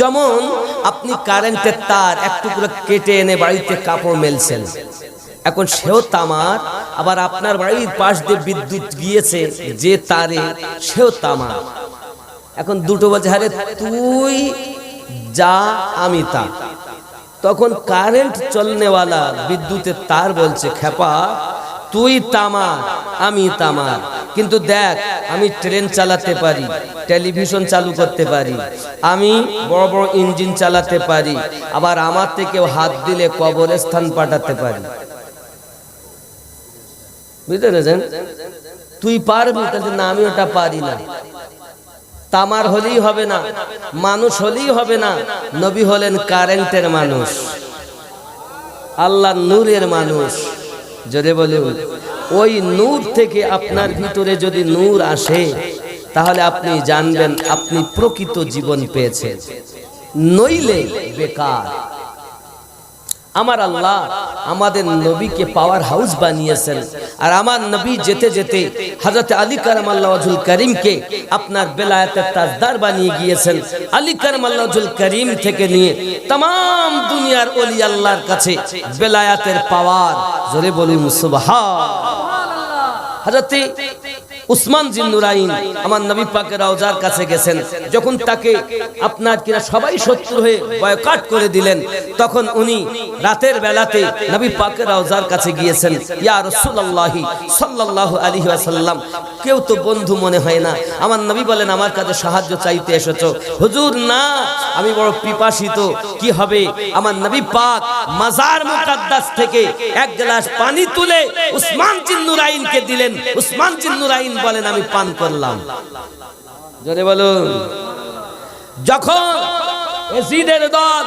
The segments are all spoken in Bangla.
যেমন আপনি কারেন্টের তার এক টুকরো কেটে এনে বাড়িতে কাপড় মেলছেন। এখন সেও তামার, আবার আপনার বাড়ির পাশ দিয়ে বিদ্যুৎ গিয়েছে, যে তারে সেও তামার। এখন দুটো বলছে আরে তুই যা, আমি তা। তখন কারেন্ট চলনেওয়ালা বিদ্যুতের তার বলছে খেপা তুই তামার, আমি তামার। কিন্তু দেখ, আমি ট্রেন চালাতে পারি, টেলিভিশন চালু করতে পারি, আমি বড় বড় ইঞ্জিন চালাতে পারি, আবার আমার থেকেও হাত দিলে কবরস্থান পাঠাতে পারি। বুঝতে পেরেছেন? তুই পারবি তাহলে না আমি ওটা পারি না। তামার হলেই হবে না, মানুষ হলেই হবে না, নবী হলেন কারেন্টের মানুষ, আল্লাহ নূরের মানুষ। যদি বলে, ওই নূর থেকে আপনার ভিতরে যদি নূর আসে, তাহলে আপনি জানবেন আপনি প্রকৃত জীবন পেয়েছেন। নইলে বেকার। আমার আল্লাহ আমাদের নবীকে পাওয়ার হাউস বানিয়েছেন। আর আমার নবী যেতে যেতে হজরত আলী কারাম আল্লাহুল করিমকে আপনার বেলায়েতের তাজদার বানিয়ে গিয়েছেন। আলী কারাম আল্লাহুল করিম থেকে নিয়ে তাম দুনিয়ার অলি আল্লাহর কাছে বেলায়াতের পাওয়ার। জোরে বলুন সুবহান হজরতে উসমান জিন্নুরাইন আমার নবী পাকের রওজার কাছে গেছেন। যখন তাকে আপনার কিনা সবাই শত্রু হয়ে বয়কাট করে দিলেন, তখন উনি রাতের বেলাতে নবী পাকের রওজার কাছে গিয়েছেন। ইয়া রাসূলুল্লাহি সাল্লাল্লাহু আলাইহি ওয়াসাল্লাম, কেউ তো বন্ধু মনে হয় না। আমার নবী বলেন, আমার কাছে সাহায্য চাইতে এসেছ। হুজুর, না, আমি বড় পিপাসিত। কি হবে? আমার নবী পাক মাজার মুকাদ্দাস থেকে এক গ্লাস পানি তুলে উসমান জিন্নুরাইনকে দিলেন। উসমান জিন্নুরাইন বলেন আমি পান করলাম। জোরে বলুন। যখন এজিদের দল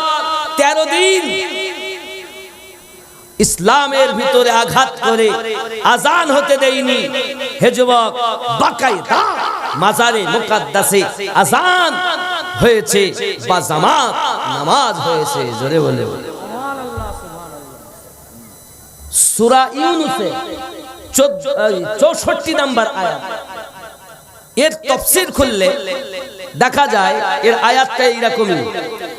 তেরো দিন ইসলামের ভিতরে আঘাত করে আজান হতে দেয়নি, হে যুবক, বাকায়দা, মাজারে মুকাদ্দাসে আজান হয়েছে বা জামাত নামাজ হয়েছে, জোরে বলে সূরা ইউনুসে চৌষট্টি নাম্বার আয়াত। এর তফসির খুললে দেখা যায় এর আয়াতটা এইরকমই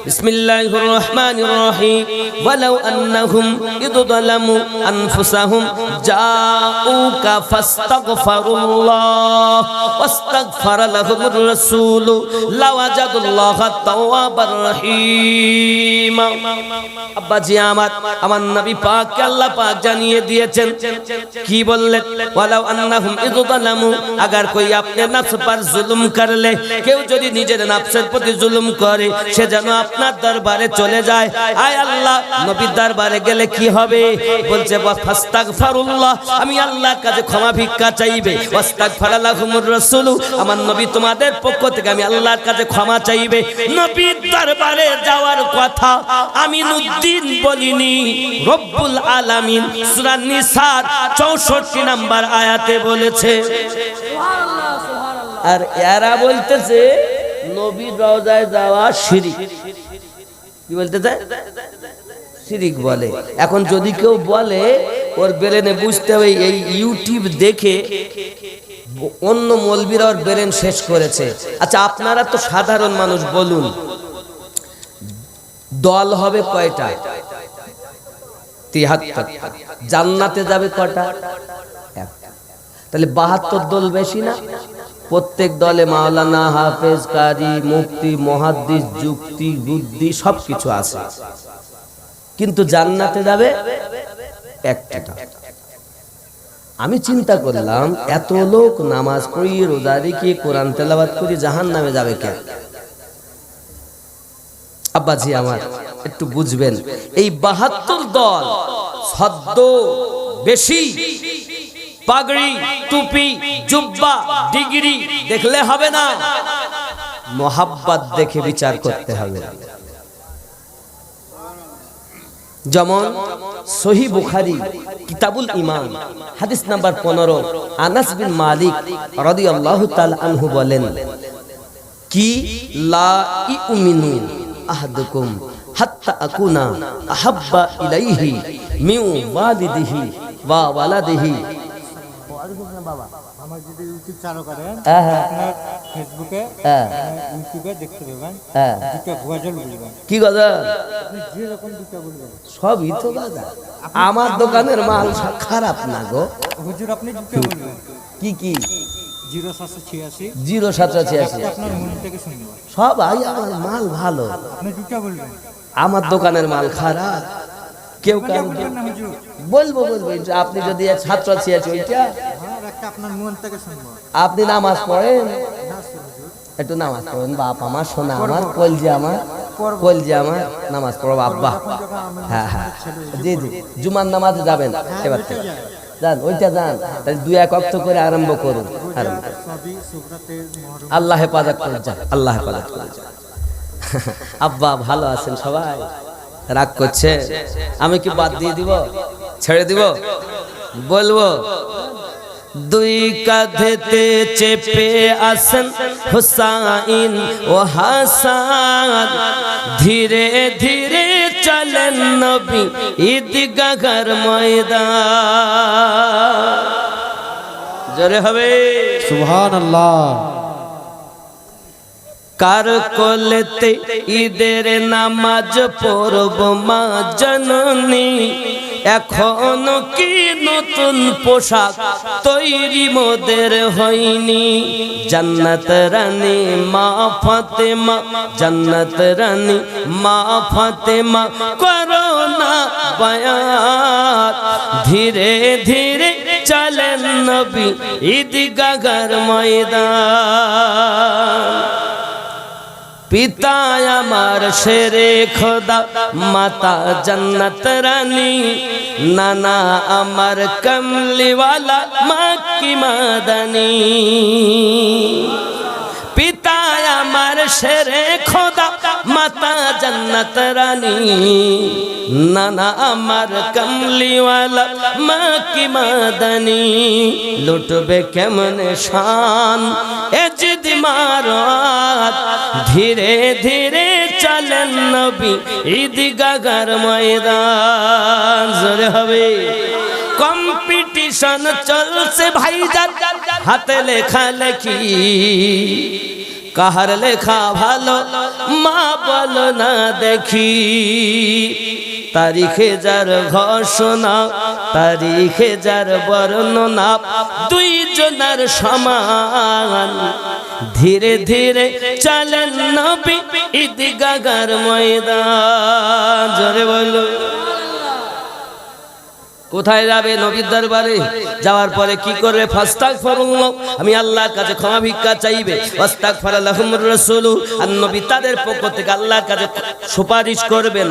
بسم الله الرحمن الرحيم ولو أنهم إذ ظلموا أنفسهم جاءوك فاستغفروا الله واستغفر لهم الرسول لوجدوا الله توابا رحيما আব্বা জি আমার আমার নবী পাক আল্লাহ পাক জানিয়ে দিয়েছেন কি বললেন ওয়ালাউ আন্নাহুম ইযু যালামু আগার কই আপনি নফস নাফস পার জুলুম করলে, কেউ যদি নিজের নাফসের প্রতি জুলুম করে, সে যেন আপনার দরবারে চলে যায়। আয় আল্লাহ, নবীর দরবারে গেলে কি হবে? বলছে ফাস্তাগফিরুল্লাহ আমি আল্লাহর কাছে ক্ষমা ভিক্ষা চাইবে। ওয়াস্তাগফিরালাহুমুর রাসূল, আমার নবী তোমাদের পক্ষ থেকে আমি আল্লাহর কাছে ক্ষমা চাইবে। নবীর দরবারে যাওয়ার কথা আমিনুদ্দিন বলিনি। রব্বুল আলামিন সূরা নিসার 64 নম্বর আয়াতে বলেছে আর এরা বলতেছে, নবীর রওজায় যাওয়া শিরিক। কি বলতে চায় শিরিক বলে। এখন যদি কেউ বলে, ওর বেরেনে বুঝতে হবে, এই ইউটিউব দেখে অন্য মলবিরা ওর বেরেন শেষ করেছে। আচ্ছা আপনারা তো সাধারণ মানুষ, বলুন। দল হবে কয়টা? তিহাত্তর। জান্নাতে যাবে কটা? তাহলে বাহাত্তর দল বেশি না? প্রত্যেক দলে মাওলানা হাফেজ কারি মুক্তি মহাদ্দিস যুক্তি বুদ্ধি সব কিছু আছে। কিন্তু জান্নাতে যাবে একটা আমি চিন্তা করলাম, এত লোক নামাজ পড়ি, রোজা রেখে কোরআন তেলাবাদ করি জাহান নামে যাবে কে? আব্বাজি আমার, একটু বুঝবেন, এই বাহাত্তর দল সদ্য বেশি পাগড়ি, টুপি জুব্বা, ডিগ্রি দেখলে হবে না। মোহাব্বত দেখে বিচার করতে হবে। যেমন সহি বুখারি, কিতাবুল ইমান হাদিস নাম্বার পনেরো, আনাস বিন মালিক রদি আল্লাহ আনহু বলেন, কি? লা ইউমিনু আহাদুকুম হাত্তা আকুনা আহাব্বা ইলাইহি মিউ ওয়ালিদিহি ওয়া ওয়ালাদিহি আমার যদি ইউটিউব চালু করেন হ্যাঁ হ্যাঁ। আপনার ফেসবুকে হ্যাঁ। ইউটিউবে দেখতে পাবেন। দুটো গজল বলবেন। কি কথা আপনি যেরকম দুটো বলবেন। সবই তো গাদা আমার দোকানের মাল খারাপ না গো। হুজুর আপনি দুটো বলবেন। কি কি? জিরো সাতশো ছিয়াশি। জিরো সাতশো সবাই আমার মাল ভালো। আপনি দুটো বলবেন। আমার দোকানের মাল খারাপ। কেউ হুজুর। বলব বলব আপনি যদি ছাত্র ছিয়াছি ওইটা আপনি নামাজ পড়েন? একটু নামাজ পড়েন বাপ আমার সোনা আমার কলজি আমার কলজি আমার নামাজ পড়ো আব্বা হ্যাঁ হ্যাঁ। জি জি। জুমার নামাজে যাবেন। এবার থেকে। যান ওইটা যান। তাহলে দুই এক অক্ত করে আরম্ভ করুন। আরম্ভ। আল্লাহ হেফাজত করে যান। আল্লাহ হেফাজত করে যান। আব্বা ভালো আছেন সবাই? রাগ করছে? আমি কি বাদ দিয়ে দিব? ছেড়ে দিব? বলব? দুই কাঁধেতে চেপে আসেন হুসাইন ও হাসান। ধীরে ধীরে চলেন নবী ঈদগাহর ময়দান। জোরে হবে? সুবহান আল্লাহ কার কোলেতে ঈদের নামাজ পড়ব মা জননী? এখন কি নতুন পোশাক তৈরি মোদের হয়নি? জান্নাত রানী মা ফাতেমা, জান্নাত রানী মা ফাতেমা, করোনা বায়াত। ধীরে ধীরে চলেন নবী ঈদগাহর ময়দান। পিতা আমার শেরে খোদা, মাতা জন্নত রানী। নানা আমার কমলিওয়ালা মাকি মাদানী। পিতা আমার শেরে খোদা মাতা জন্নত রানী। নানা আমার কমলিওয়ালা মাকি মাদানী। লুটবে কেমন শান? এ মারাত ধীরে ধীরে চলেন নবী ঈদগাহর ময়দান। জোরে হবে। কম্পিটিশন চলছে ভাইজান, হাতে লেখা লেখি। কাহার লেখা ভালো, মা বলো না দেখি। তারিখে যার ঘোষণা, তারিখে যার বর্ণনা, দুইজনার সমান। ধীরে ধীরে চলেন নবী ঈদগাহর ময়দান। জোরে বলো কোথায় যাবে নবীর দরবারে? যাওয়ার পরে কি করবে? ফাস্তাক ফরুল্লাহ আমি আল্লাহর কাছে ক্ষমা ভিক্ষা চাইবে। ফাস্তাক ফারালাহুমুর রাসূলু। আর নবী তাদের পক্ষ থেকে আল্লাহর কাছে সুপারিশ করবেন।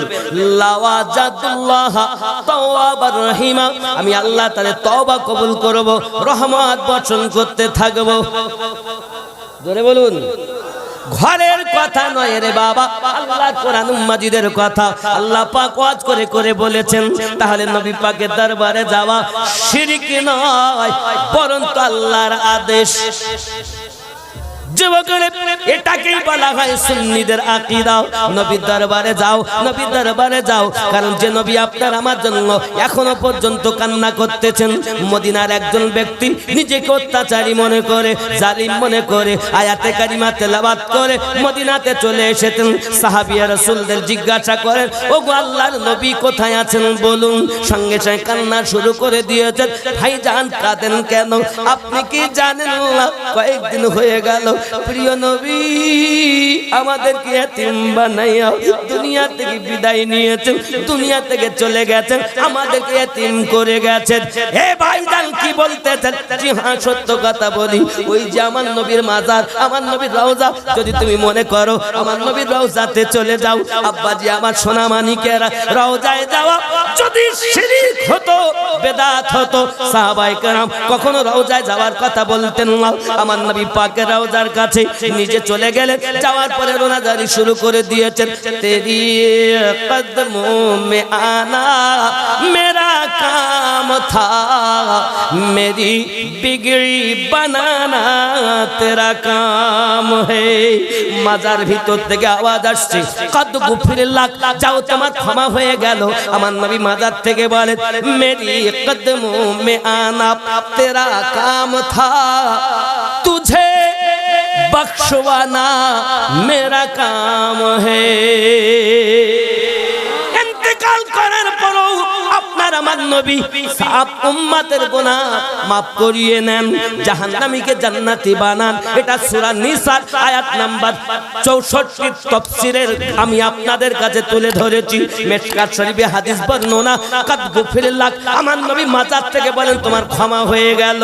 রহিমা। আমি আল্লাহ তাদের তওবা কবুল করব। রহমত বর্ষণ করতে থাকব। জোরে বলুন। ঘরের কথা নয় রে বাবা, আল্লাহ কোরআন মাজিদের কথা। আল্লাহ পাক ওয়াজ করে করে বলেছেন, তাহলে নবী পাকের দরবারে যাওয়া শিরিক নয় পরন্তু আল্লাহর আদেশ। যুবকের, এটাকেই যাও যাও, কারণ যে নবী আমার জন্য এখনও পর্যন্ত কান্না করতেছেন, মদিনার একজন ব্যক্তি অত্যাচারী মনে করে আয়াতে করে মদিনাতে চলে এসেছেন। সাহাবিয়া জিজ্ঞাসা করেন ও আল্লাহর নবী কোথায় আছেন বলুন? সঙ্গে সঙ্গে কান্না শুরু করে দিয়েছেন ভাইজান কাঁদেন কেন? আপনি কি জানেন না কয়েকদিন হয়ে গেল প্রিয় নবী, আমাদেরকে এতিম বানাইয়া দুনিয়া থেকে বিদায় নিয়েছেন, দুনিয়া থেকে চলে গেছেন, আমাদেরকে এতিম করে গেছেন। হে কি বলতেছেন? জি হ্যাঁ সত্য কথা বলি। ওই যে আমার নবীর মাজার, আমার নবীর রওজা, যদি তুমি মনে করো, আমার নবীর রওজাতে চলে যাও। আব্বাজি আমার সোনা মানিকেরা রওজায় যাওয়া যদি শিরিক হতো, বেদাত হতো, সাহাবায়ে কেরাম কখনো রওজায় যাওয়ার কথা বলতেন না। আমার নবী পাকের রওজার কাছে নিজে চলে গেলে যাওয়ার পরে রোনাজারি শুরু করে দিয়েছেন। তেরি কদমো মে আনা, মেরা কাম থা, মেরি বিগড়ি বানানা, তেরা কাম হে। মাজার ভিতর থেকে আওয়াজ আসছে, কত গুফির লাখ, যাও তোমার ক্ষমা হয়ে গেল। আমার নবী মাজার থেকে বলে মেরি কদমো মে আনা, তেরা কাম থা, তুঝে बख्शवाना मेरा काम है ইন্তেকাল করার পরও আপনার আমার নবী সাপ উম্মাতের গুনাহ মাফ করিয়ে নেন জাহান্নামীকে জান্নাতি বানান এটা সূরা নিসার আয়াত নাম্বার 64 তাফসীরের আমি আপনাদের কাছে তুলে ধরেছি মেশকাত শরীফে হাদিস বর্ণনা কাদ গুফিরিল্লাহ আমার নবী মাজার থেকে বলেন তোমার ক্ষমা হয়ে গেল